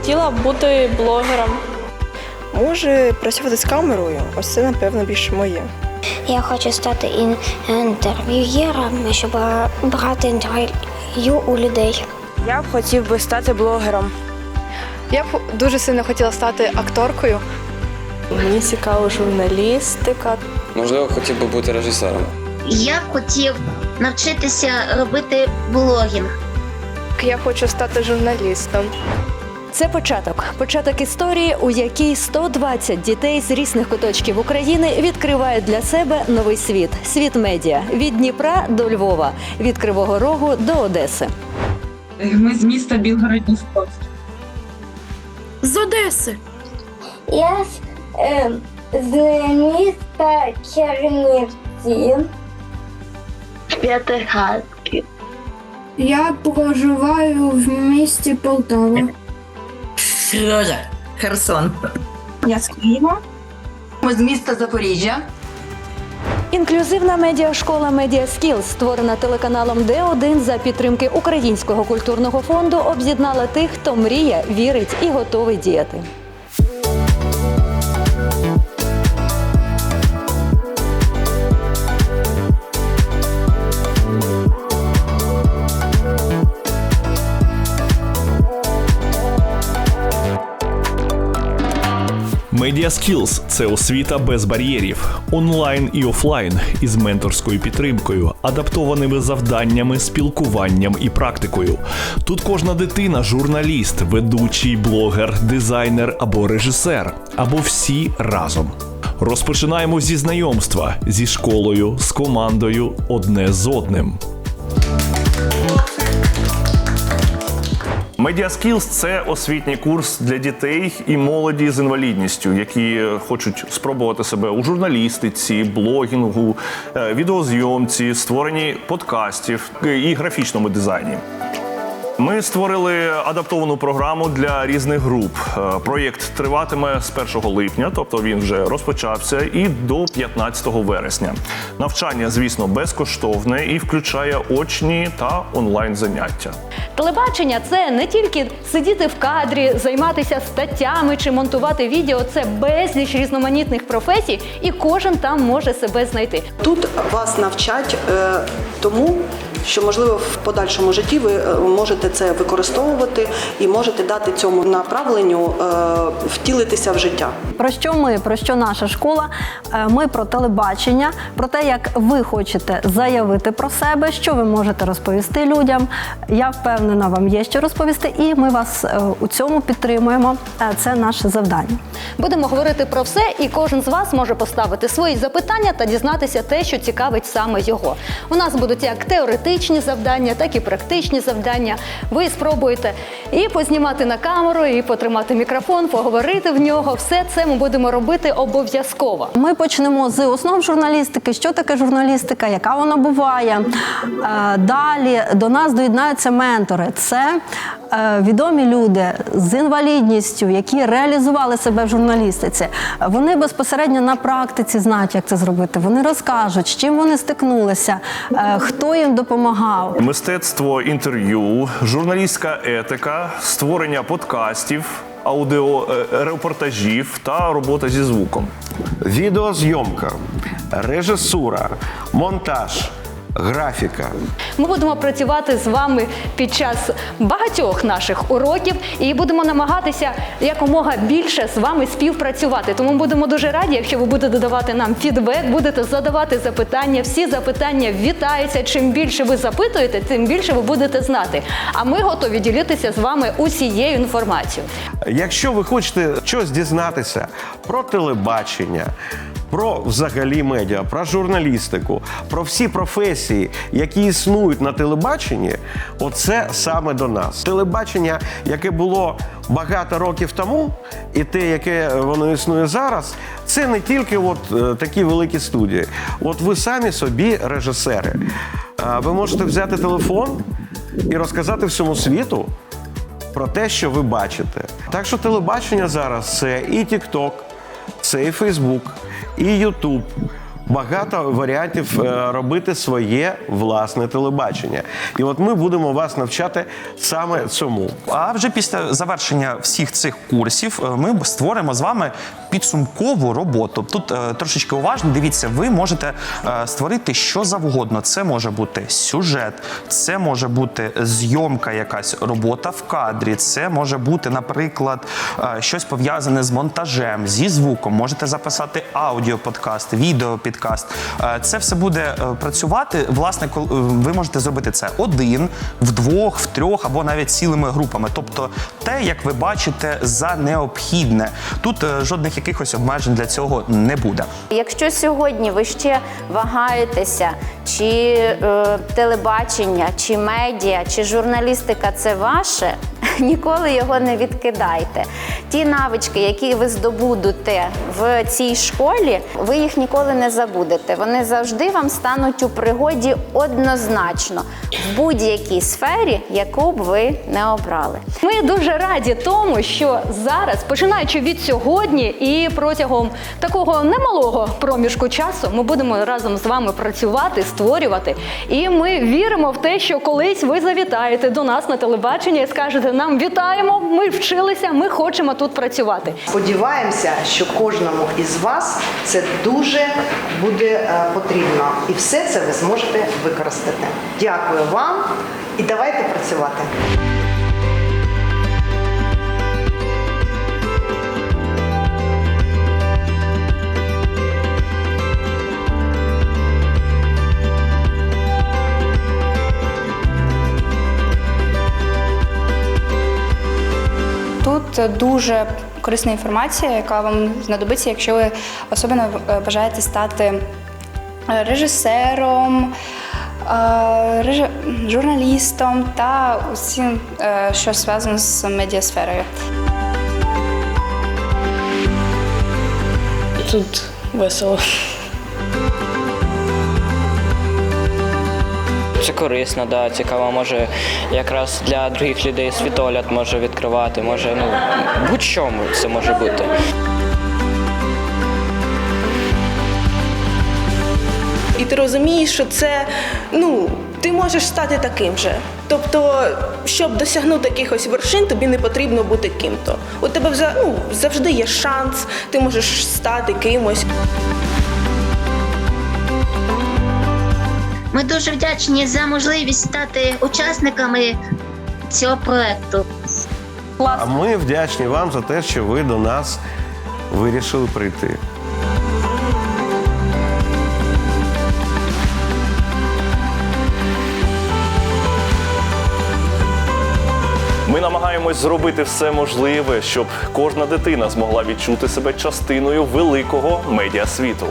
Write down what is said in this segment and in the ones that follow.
Хотіла бути блогером. Може, працювати з камерою, ось це, напевно, більше моє. Я хочу стати ін- інтерв'юєром, щоб е, брати інтерв'ю у людей. Я б хотів би стати блогером. Я б дуже сильно хотіла стати акторкою. Мені цікава журналістика. Можливо, хотів би бути режисером. Я б хотів навчитися робити блогінг. Я хочу стати журналістом. Це початок. Початок історії, у якій 120 дітей з різних куточків України відкривають для себе новий світ світ медіа від Дніпра до Львова, від Кривого Рогу до Одеси. Ми з міста Білгород-Дністровський. З Одеси. Я з міста Чернівці. П'ятихатки. Я проживаю в місті Полтава. Сережа. Херсон. Я з Києва. Ми з міста Запоріжжя. Інклюзивна медіашкола медіа скіл, створена телеканалом Д1 за підтримки Українського культурного фонду, об'єднала тих, хто мріє, вірить і готовий діяти. Skills – це освіта без бар'єрів, онлайн і офлайн із менторською підтримкою, адаптованими завданнями, спілкуванням і практикою. Тут кожна дитина журналіст, ведучий, блогер, дизайнер або режисер, або всі разом. Розпочинаємо зі знайомства зі школою, з командою, одне з одним. Media Skills – це освітній курс для дітей і молоді з інвалідністю, які е, хочуть спробувати себе у журналістиці, блогінгу, е, відеозйомці, створенні подкастів е, і графічному дизайні. Ми створили адаптовану програму для різних груп. Е, Проєкт триватиме з 1 липня, тобто він вже розпочався, і до 15 вересня. Навчання, звісно, безкоштовне і включає очні та онлайн заняття. Телебачення це не тільки сидіти в кадрі, займатися статтями чи монтувати відео. Це безліч різноманітних професій, і кожен там може себе знайти. Тут вас навчать е, тому, що можливо в подальшому житті ви е, можете це використовувати і можете дати цьому направленню е, втілитися в життя. Про що ми, про що наша школа? Е, Ми про телебачення, про те, як ви хочете заявити про себе, що ви можете розповісти людям. Я впевнена, вам є що розповісти, і ми вас у цьому підтримуємо. Це наше завдання. Будемо говорити про все, і кожен з вас може поставити свої запитання та дізнатися те, що цікавить саме його. У нас будуть як теоретичні завдання, так і практичні завдання. Ви спробуєте і познімати на камеру, і потримати мікрофон, поговорити в нього. Все це ми будемо робити обов'язково. Ми почнемо з основ журналістики. Що таке журналістика, яка вона буває. Е, Далі до нас доєднаються ментори. Це відомі люди з інвалідністю, які реалізували себе в журналістиці. Вони безпосередньо на практиці знають, як це зробити. Вони розкажуть, з чим вони стикнулися, е, хто їм допомагав. Мистецтво інтерв'ю, журналістська етика, створення подкастів, аудіорепортажів та робота зі звуком. Відеозйомка, режисура, монтаж, графіка. Ми будемо працювати з вами під час багатьох наших уроків і будемо намагатися якомога більше з вами співпрацювати. Тому будемо дуже раді, якщо ви будете давати нам фідбек, будете задавати запитання. Всі запитання вітаються. Чим більше ви запитуєте, тим більше ви будете знати. А ми готові ділитися з вами усією інформацією. Якщо ви хочете щось дізнатися про телебачення, про взагалі медіа, про журналістику, про всі професії, які існують на телебаченні, оце саме до нас. Телебачення, яке було багато років тому, і те, яке воно існує зараз, це не тільки от е, такі великі студії. От ви самі собі режисери. Ви можете взяти телефон і розказати всьому світу про те, що ви бачите. Так що телебачення зараз це і TikTok, це і Facebook, і YouTube. Багато варіантів е, робити своє власне телебачення. І от ми будемо вас навчати саме цьому. А вже після завершення всіх цих курсів е, ми створимо з вами підсумкову роботу. Тут е, трошечки уважно дивіться, ви можете створити що завгодно. Це може бути сюжет, це може бути зйомка, якась робота в кадрі, це може бути, наприклад, щось пов'язане з монтажем, зі звуком. Можете записати аудіоподкаст, відеопідкаст. Е, Це все буде е, працювати. Власне, е, ви можете зробити це один, вдвох, в трьох або навіть цілими групами. Тобто те, як ви бачите, за необхідне. Тут жодних якихось обмежень для цього не буде. Якщо сьогодні ви ще вагаєтеся, чи е, телебачення, чи медіа, чи журналістика це ваше, ніколи його не відкидайте. Ті навички, які ви здобудете в цій школі, ви їх ніколи не забудете. Вони завжди вам стануть у пригоді однозначно в будь-якій сфері, яку б ви не обрали. Ми дуже раді тому, що зараз, починаючи від сьогодні і протягом такого немалого проміжку часу, ми будемо разом з вами працювати, створювати. І ми віримо в те, що колись ви завітаєте до нас на телебачення і скажете нам вітаємо, ми вчилися, ми хочемо тут працювати. Сподіваємося, що кожному із вас це дуже буде е, потрібно, і все це ви зможете використати. Дякую вам і давайте працювати. Тут дуже корисна інформація, яка вам знадобиться, якщо ви особливо е, бажаєте стати е, режисером, е, журналістом та усім, що зв'язано з медіасферою. Тут весело. Корисно, да, цікаво, може якраз для других людей світогляд може відкривати, може, ну, будь-чому це може бути. І ти розумієш, що це ну ти можеш стати таким же. Тобто, щоб досягнути якихось вершин, тобі не потрібно бути ким-то. У тебе ну, завжди є шанс, ти можеш стати кимось. Ми дуже вдячні за можливість стати учасниками цього проекту. А ми вдячні вам за те, що ви до нас вирішили прийти. Ми намагаємось зробити все можливе, щоб кожна дитина змогла відчути себе частиною великого медіасвіту.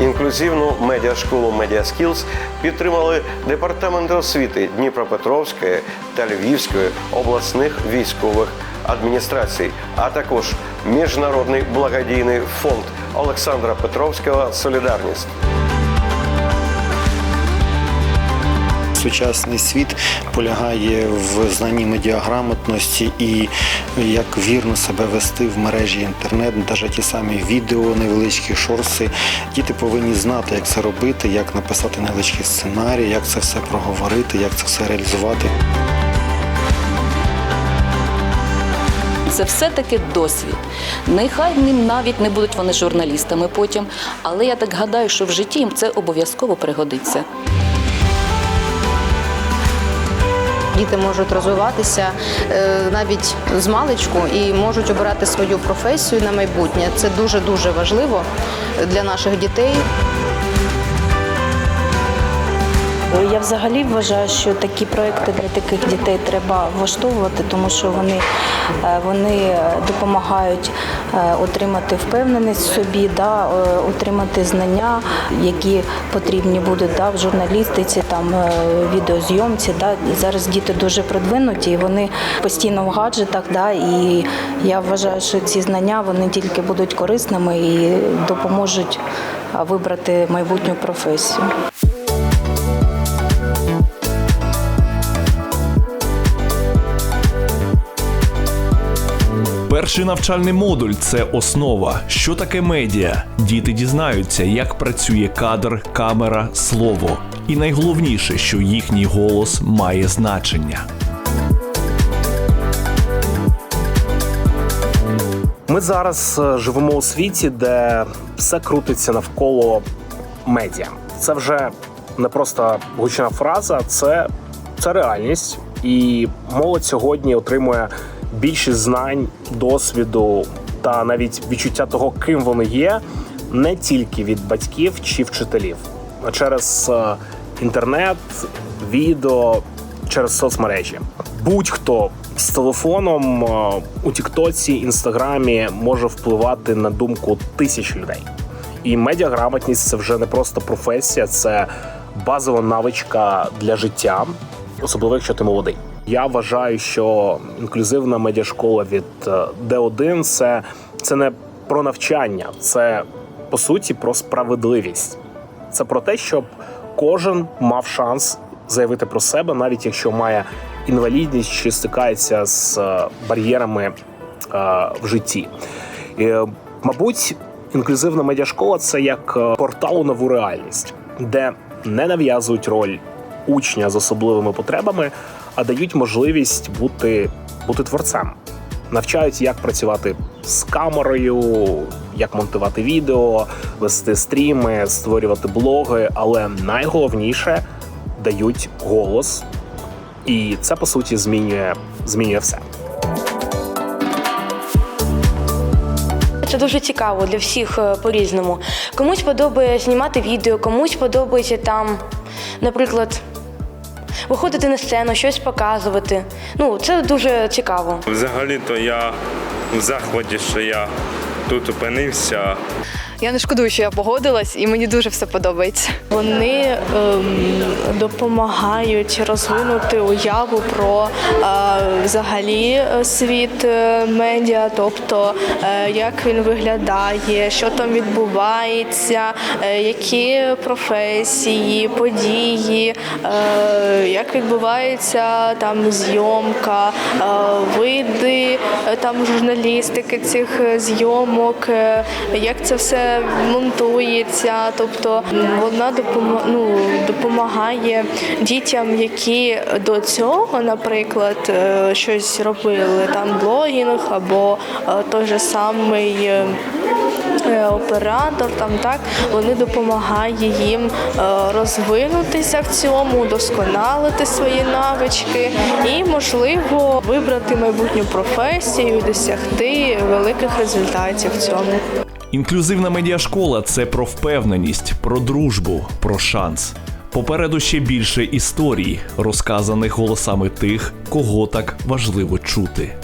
Інклюзивну медіашколу Медіаскілз підтримали департаменти освіти Дніпропетровської та Львівської обласних військових адміністрацій, а також Міжнародний благодійний фонд Олександра Петровського Солідарність. Сучасний світ полягає в знанні медіаграмотності і як вірно себе вести в мережі інтернет, навіть ті самі відео, невеличкі шорси. Діти повинні знати, як це робити, як написати невеличкий сценарій, як це все проговорити, як це все реалізувати. Це все-таки досвід. Нехай ним навіть не будуть вони журналістами потім, але я так гадаю, що в житті їм це обов'язково пригодиться. Діти можуть розвиватися е, навіть з маличку і можуть обирати свою професію на майбутнє. Це дуже дуже важливо для наших дітей. Я взагалі вважаю, що такі проекти для таких дітей треба влаштовувати, тому що вони, е, вони допомагають е, отримати впевненість в собі, да, е, отримати знання, які потрібні будуть да, в журналістиці, там, е, відеозйомці. Да. Зараз діти дуже продвинуті, і вони постійно в гаджетах. Да, і я вважаю, що ці знання вони тільки будуть корисними і допоможуть е, вибрати майбутню професію. Перший навчальний модуль це основа. Що таке медіа? Діти дізнаються, як працює кадр, камера, слово. І найголовніше, що їхній голос має значення. Ми зараз е, живемо у світі, де все крутиться навколо медіа. Це вже не просто гучна фраза, це, це реальність. І молодь сьогодні отримує більшість знань, досвіду та навіть відчуття того, ким вони є, не тільки від батьків чи вчителів, а через е, інтернет, відео, через соцмережі. Будь-хто з телефоном е, у Тіктоці, Інстаграмі може впливати на думку тисяч людей. І медіаграмотність це вже не просто професія, це базова навичка для життя, особливо якщо ти молодий. Я вважаю, що інклюзивна медіашкола від е, Д1 це, це не про навчання, це по суті про справедливість. Це про те, щоб кожен мав шанс заявити про себе, навіть якщо має інвалідність чи стикається з е, бар'єрами е, в житті. І, мабуть, інклюзивна медіашкола це як портал у нову реальність, де не нав'язують роль учня з особливими потребами, а дають можливість бути, бути творцем. Навчають, як працювати з камерою, як монтувати відео, вести стріми, створювати блоги, але найголовніше дають голос, і це по суті змінює, змінює все. Це дуже цікаво для всіх е, по-різному. Комусь подобається знімати відео, комусь подобається там, наприклад, виходити на сцену, щось показувати. Ну, це дуже цікаво. Взагалі-то я в захваті, що я тут опинився. Я не шкодую, що я погодилась, і мені дуже все подобається. Вони ем, допомагають розвинути уяву про е, взагалі е, світ е, медіа, тобто е, як він виглядає, що там відбувається, е, які професії, події, е, як відбувається там зйомка, е, види е, там журналістики цих е, зйомок, е, як це все монтується. Тобто вона ну, допомагає дітям, які до цього, наприклад, е, щось робили, там блогінг або е, той же самий. е, Оператор там так вони допомагають їм розвинутися в цьому, удосконалити свої навички і, можливо, вибрати майбутню професію, досягти великих результатів в цьому. Інклюзивна медіашкола це про впевненість, про дружбу, про шанс. Попереду ще більше історій, розказаних голосами тих, кого так важливо чути.